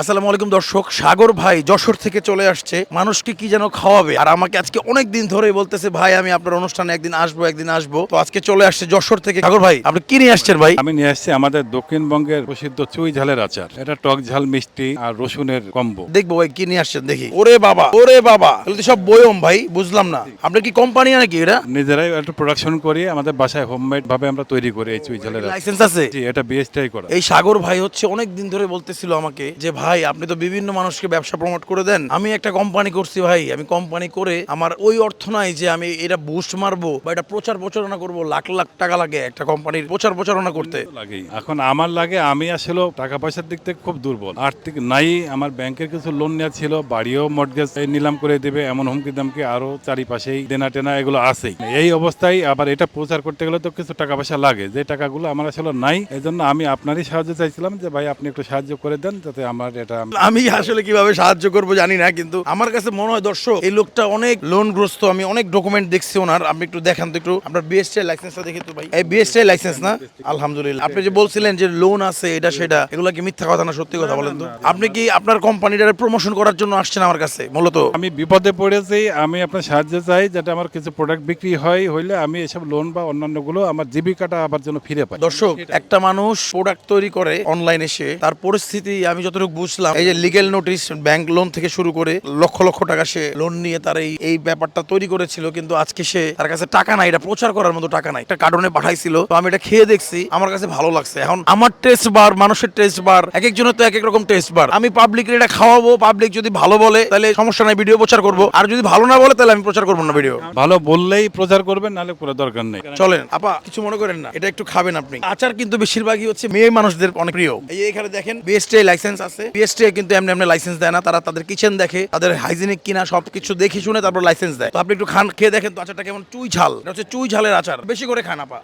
আসসালামু আলাইকুম দর্শক সাগর ভাই যশোর থেকে চলে আসছে। মানুষকে কি যেন খাওয়াবে? আর আমাকে আজকে অনেক দিন ধরেই বলতেছে ভাই আমি আপনার অনুষ্ঠানে একদিন আসব একদিন আসব। তো আজকে চলে আসছে যশোর থেকে। সাগর ভাই আপনি কি নিয়ে আসছেন ভাই? আমি নিয়ে আসছি আমাদের দক্ষিণবঙ্গের প্রসিদ্ধ চুই ঝালের আচার। এটা টক ঝাল মিষ্টি আর রসুনের কম্বো। দেখব ভাই কি নিয়ে আসছেন দেখি। ওরে বাবা! ওরে বাবা! এগুলো তো সব বয়ম ভাই বুঝলাম না। আপনার কি কোম্পানি নাকি এটা? নিজেরাই একটু প্রোডাকশন করি আমাদের বাসায় হোমমেড ভাবে আমরা তৈরি করি এই চুই ঝালের আচার। লাইসেন্স আছে? এটা বিএসটাই করা। এই সাগর ভাই হচ্ছে অনেক দিন ধরে বলতেছিল আমাকে যে ভাই আপনি তো বিভিন্ন মানুষকে ব্যবসা প্রমোট করে দেন। আমি একটা কোম্পানি করছি ভাই। আমি কোম্পানি করে আমার ওই অর্থ নাই যে আমি এটা বুস্ট মারবো বা এটা প্রচার প্রচারণা করব লাখ লাখ টাকা লাগে একটা কোম্পানির প্রচার প্রচারণা করতে। লাগেই। এখন আমার লাগে আমি আসলে টাকা পয়সার দিক থেকে খুব দুর্বল। আর্থিক নাই আমার ব্যাংকের কিছু লোন নেওয়া ছিল বাড়িও মর্টগেজ নিলাম করে দেবে এমন হুমকি দামকি আরও চারিপাশেই দেনা টেনা এগুলো আছেই। এই অবস্থায় আবার এটা প্রচার করতে গেলে তো কিছু টাকা পয়সা লাগে। যে টাকাগুলো আমার আসলে নাই এই জন্য আমি আপনারই সাহায্য চাইছিলাম যে ভাই আপনি একটু সাহায্য করে দেন যাতে আমার এটা আমি আসলে কীভাবে সাহায্য করব জানি না কিন্তু আমার কাছে মনে হয় দর্শক এই লোকটা অনেক লোনগ্রস্ত আমি অনেক ডকুমেন্ট দেখছি ওনার। আপনি একটু দেখান তো একটু। আপনার বিএসটি লাইসেন্সটা দেখি তো ভাই। এই বিএসটি লাইসেন্স না? আলহামদুলিল্লাহ। আপনি যে বলছিলেন যে লোন আছে এটা সেটা এগুলো কি মিথ্যা কথা না সত্যি কথা বলেন তো? আপনি কি আপনার কোম্পানিটার প্রমোশন করার জন্য আসছেন আমার কাছে মূলত? আমি বিপদে পড়েছি আমি আপনার সাহায্য চাই যাতে আমার কিছু প্রোডাক্ট বিক্রি হয় হইলে আমি এসব লোন বা অন্যান্যগুলো আমার জীবিকাটা আবার জন্য ফিরে পাই। দর্শক একটা মানুষ প্রোডাক্ট তৈরি করে অনলাইন এসে তার পরিস্থিতি আমি যতটুকু বুঝলাম এই যে লিগেল নোটিশ ব্যাংক লোন থেকে শুরু করে লক্ষ লক্ষ টাকা সে লোন নিয়ে তার এই এই ব্যাপারটা তৈরি করেছিল কিন্তু আজকে সে তার কাছে টাকা নাই এটা প্রচার করার মতো টাকা নাই একটা কার্টনে পাঠাইছিল। তো আমি এটা খেয়ে দেখছি আমার কাছে ভালো লাগছে। এখন আমার টেস্ট বার মানুষের টেস্ট বার এক একজনের তো এক এক রকম টেস্ট বার আমি পাবলিক এটা খাওয়াবো পাবলিক যদি ভালো বলে তাহলে সমস্যা নাই ভিডিও প্রচার করব। আর যদি ভালো না বলে তাহলে আমি প্রচার করব না ভিডিও ভালো বললেই প্রচার করবেন নাহলে কোনো দরকার নেই। চলেন আপা কিছু মনে করেন না এটা একটু খাবেন আপনি। আচার কিন্তু বেশিরভাগই হচ্ছে মেয়ে মানুষদের অনেক প্রিয়। এই এখানে দেখেন বিএসটিআই লাইসেন্স আছে। বিএসটিআই কিন্তু এমনি এমনি লাইসেন্স দেয় না তারা তাদের কিচেন দেখে তাদের হাইজিনিক কিনা সবকিছু দেখে শুনে তারপর লাইসেন্স দেয়। তো আপনি একটু খান খেয়ে দেখেন তো আচারটা কেমন? চুই ঝাল। এটা হচ্ছে চুই ঝালের আচার। বেশি করে খান আপা।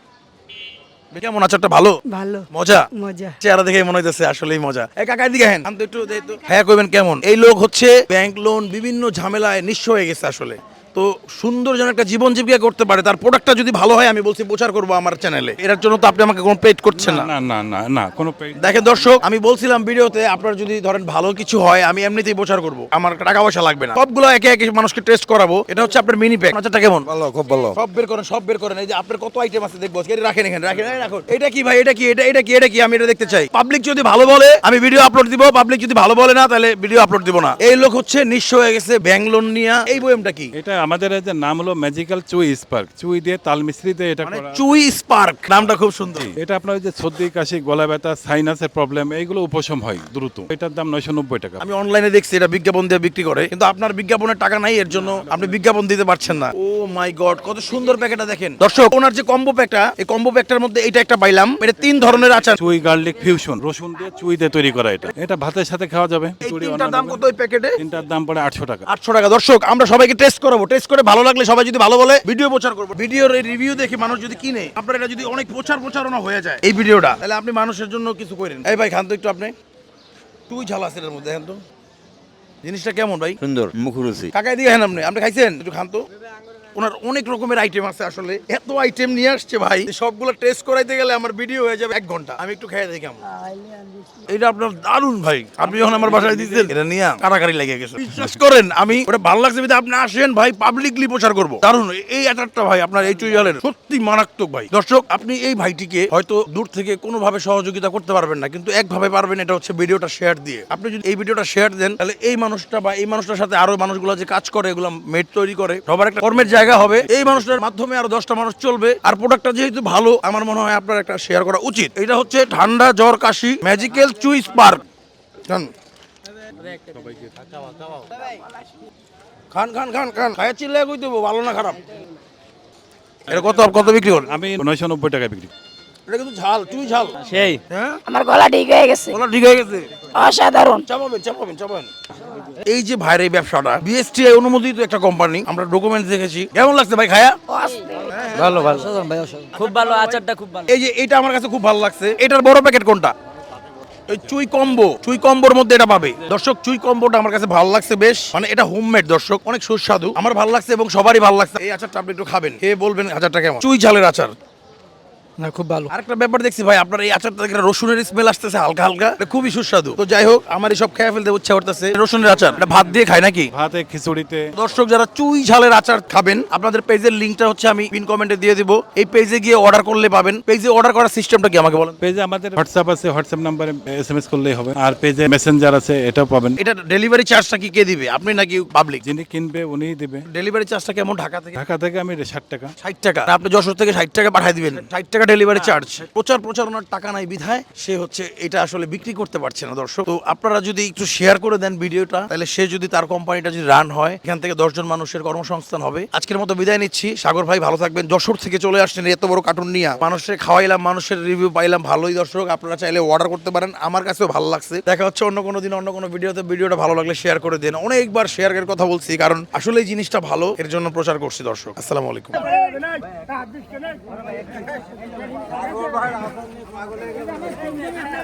কেমন আচারটা ভালো? ভালো। মজা? মজা। চেহারা দেখে মনে হইতেছে আসলেই মজা। এই কাকা দিকে একটু দে তো হ্যাঁ। কইবেন কেমন? এই লোক হচ্ছে ব্যাংক লোন বিভিন্ন ঝামেলায় নিঃস্ব হয়ে গেছে আসলে। তো সুন্দর যেন একটা জীবন জীবিকা করতে পারে তার প্রোডাক্টটা যদি ভালো হয় আমি বলছি প্রচার করব আমার চ্যানেলে এটার জন্য তো আপনি আমাকে কোনো পেড করছেন না না। না না না কোনো pay- দেখেন দর্শক আমি বলছিলাম ভিডিওতে আপনার যদি ধরেন ভালো কিছু হয় আমি এমনিতেই প্রচার করব। আমার টাকা পয়সা লাগবে না। সবগুলো একে একে মানুষকে টেস্ট করাবো। এটা হচ্ছে আপনার মিনি প্যাক আচ্ছা কেমন? ভালো খুব ভালো। সব বের করেন সব বের করেন। এই যে আপনার কত আইটেম আছে দেখব এটা রাখেন এখানে রাখেন এই রাখুন। এটা কি ভাই এটা কি এটা এটা কি এটা কি? আমি এটা দেখতে চাই। পাবলিক যদি ভালো বলে আমি ভিডিও আপলোড দিব। পাবলিক যদি ভালো বলে না তাহলে ভিডিও আপলোড দিব না। এই লোক হচ্ছে নিঃস্ব হয়ে গেছে ব্যাংক লোন নিয়ে। এই বইমটা কি? এটা আমাদের এই যে নাম হলো ম্যাজিক্যাল চুই স্পার্ক চুই দিয়ে তাল মিশ্রিতে এটা মানে করা। চুই স্পার্ক নামটা খুব সুন্দর। এটা আপনার যে সর্দি কাশি গলা ব্যথা সাইনাসের প্রবলেম এইগুলো উপশম হয় দ্রুত। এটার দাম নয়শো নব্বই টাকা। আমি অনলাইনে দেখছি এটা বিজ্ঞাপন দিয়ে বিক্রি করে কিন্তু আপনার বিজ্ঞাপনের টাকা নাই এর জন্য আপনি বিজ্ঞাপন দিতে পারছেন না। ও মাই গড কত সুন্দর প্যাকেটটা দেখেন। দর্শক ওনার যে কম্বো প্যাকটা এই কম্বো প্যাকটার মধ্যে এটা একটা পাইলাম। এটা তিন ধরনের আচার। চুই গার্লিক ফিউশন রসুন দিয়ে চুই দিয়ে তৈরি করা এটা। এটা ভাতের সাথে খাওয়া যাবে। এই তিনটার দাম কত ওই প্যাকেটে তিনটার দাম পড়ে আটশো টাকা। আটশো টাকা। দর্শক আমরা সবাইকে টেস্ট করাবো। টেস্ট করে ভালো লাগলে সবাই যদি ভালো বলে ভিডিও প্রচার করব। ভিডিওর এই রিভিউ দেখে মানুষ যদি কিনে আপনার এটা যদি অনেক প্রচার প্রচারণা হয়ে যায় এই ভিডিওটা। তাহলে আপনি মানুষের জন্য কিছু করেন। এই ভাই খান তো একটু আপনি। তুই ঝাল আছে এর মধ্যে দেখেন তো। জিনিসটা কেমন ভাই? সুন্দর মুখরুচি কাকাই দিয়ে আপনি। আপনি খাইছেন? একটু খান তো। ওনার অনেক রকমের আইটেম আছে আসলে। এত আইটেম নিয়ে আসছে ভাই সবগুলো টেস্ট করাইতে গেলে আমার ভিডিও হয়ে যাবে এক ঘণ্টা। আমি একটু খেয়ে দেখি এটা আপনার দারুণ ভাই। আপনি যখন আমার বাসায় দিচ্ছেন এটা নিয়ে কাটাকারি লেগে গেছে। বিশ্বাস করেন আমি ওটা ভালো লাগছে বিধায় আপনি আসেন ভাই পাবলিকলি প্রচার করব। দারুণ। এই আচারটা ভাই আপনার এই চুইয়ালের সত্যি মারাত্মক ভাই। দর্শক আপনি এই ভাইটিকে হয়তো দূর থেকে কোনোভাবে সহযোগিতা করতে পারবেন না কিন্তু একভাবে পারবেন এটা হচ্ছে ভিডিওটা শেয়ার দিয়ে। আপনি যদি এই ভিডিওটা শেয়ার দেন তাহলে এই মানুষটা বা এই মানুষটার সাথে আরও মানুষগুলো যে কাজ করে এগুলো মেট তৈরি করে সবার একটা কর্মের জায়গা হবে। এই মানুষটার মাধ্যমে আরও দশটা মানুষ চলবে। আর প্রোডাক্টটা যেহেতু ভালো আমার মনে হয় আপনার একটা শেয়ার করা উচিত। এটা হচ্ছে ঠান্ডা জ্বর কাশি ম্যাজিক্যাল চুই পার্ক খান। খান খান খান খাইয়া চিল্লাই কই দেবো? ভালো না খারাপ? এটা কত কত বিক্রি করেন? আমি নয়শো নব্বই টাকা বিক্রি। এটা কিন্তু ঝাল চুই ঝাল। সেই। হ্যাঁ? আমার গলা ঠিক হয়ে গেছে। বলা ঠিক হয়ে গেছে? অসাধারণ। চাপাবেন চাপাবেন চাপাবেন। এই যে ভাইয়ের এই ব্যবসাটা বিএসটিআই অনুমোদিত একটা কোম্পানি আমরা ডকুমেন্টস দেখেছি। কেমন লাগছে ভাই খায়া? ভালো ভালো। খুব ভালো আচারটা খুব ভালো। এই যে এটা আমার কাছে খুব ভালো লাগছে। এটার বড় প্যাকেট কোনটা? ওই চুই কম্বো। চুই কম্বোর মধ্যে এটা পাবে। দর্শক চুই কম্বোটা আমার কাছে ভালো লাগছে বেশ। মানে এটা হোমমেড দর্শক। অনেক সুস্বাদু। আমার ভালো লাগছে এবং সবারই ভালো লাগছে। এই আচারটা আপনি একটু খাবেন। খেয়ে বলবেন আচারটা কেমন। চুই ঝালের আচার। না খুব ভালো। আরেকটা ব্যাপার দেখছি ভাই আপনার এই আচারটা থেকে রসুনের স্মেল আসতেছে হালকা হালকা। এটা খুবই সুস্বাদু। তো যাই হোক আমার এই সব খেয়ে ফেলতে ইচ্ছা করতেছে। রসুনের আচার এটা ভাত দিয়ে খায় নাকি? ভাতে খিচুড়িতে। দর্শক যারা চুই ঝালের আচার খাবেন আপনাদের পেজের লিঙ্কটা হচ্ছে আমি পিন কমেন্টে দিয়ে দিব। এই পেজে গিয়ে অর্ডার করলে পাবেন। পেজে অর্ডার করার সিস্টেমটা কি আমাকে বলেন? পেজে আমাদের হোয়াটসঅ্যাপ আছে হোয়াটসঅ্যাপ নাম্বারে এস এম এস করলেই হবে। আর পেজে মেসেঞ্জার আছে এটাও পাবেন। এটা ডেলিভারি চার্জটা কি কে দিবে? আপনি নাকি পাবলিক যিনি কিনবে উনিই দিবে। ডেলিভারি চার্জটা কেমন? ঢাকা থেকে? ঢাকা থেকে আমি ষাট টাকা। ষাট টাকা। আর আপনি যশোর থেকে ষাট টাকা পাঠিয়ে দিবেন। ষাট টাকা ডেলিভারি চার্জ প্রচার প্রচারণার টাকা নাই বিধায় সে হচ্ছে এটা আসলে বিক্রি করতে পারছে না দর্শক। তো আপনারা যদি একটু শেয়ার করে দেন ভিডিওটা তাহলে সে যদি তার কোম্পানিটা যদি রান হয় এখান থেকে দশজন মানুষের কর্মসংস্থান হবে। আজকের মতো বিদায় নিচ্ছি। সাগর ভাই ভালো থাকবেন। যশোর থেকে চলে আসছেন এত বড় কার্টুন নিয়ে। মানুষের খাওয়াইলাম মানুষের রিভিউ পাইলাম ভালোই দর্শক। আপনারা চাইলে অর্ডার করতে পারেন। আমার কাছেও ভালো লাগছে। দেখা হচ্ছে অন্য কোনো দিন অন্য কোনো ভিডিওতে। ভিডিওটা ভালো লাগলে শেয়ার করে দেন। অনেকবার শেয়ারের কথা বলছি কারণ আসলে এই জিনিসটা ভালো। এর জন্য প্রচার করছি দর্শক। আসসালামু আলাইকুম। পাগল হয়ে গেল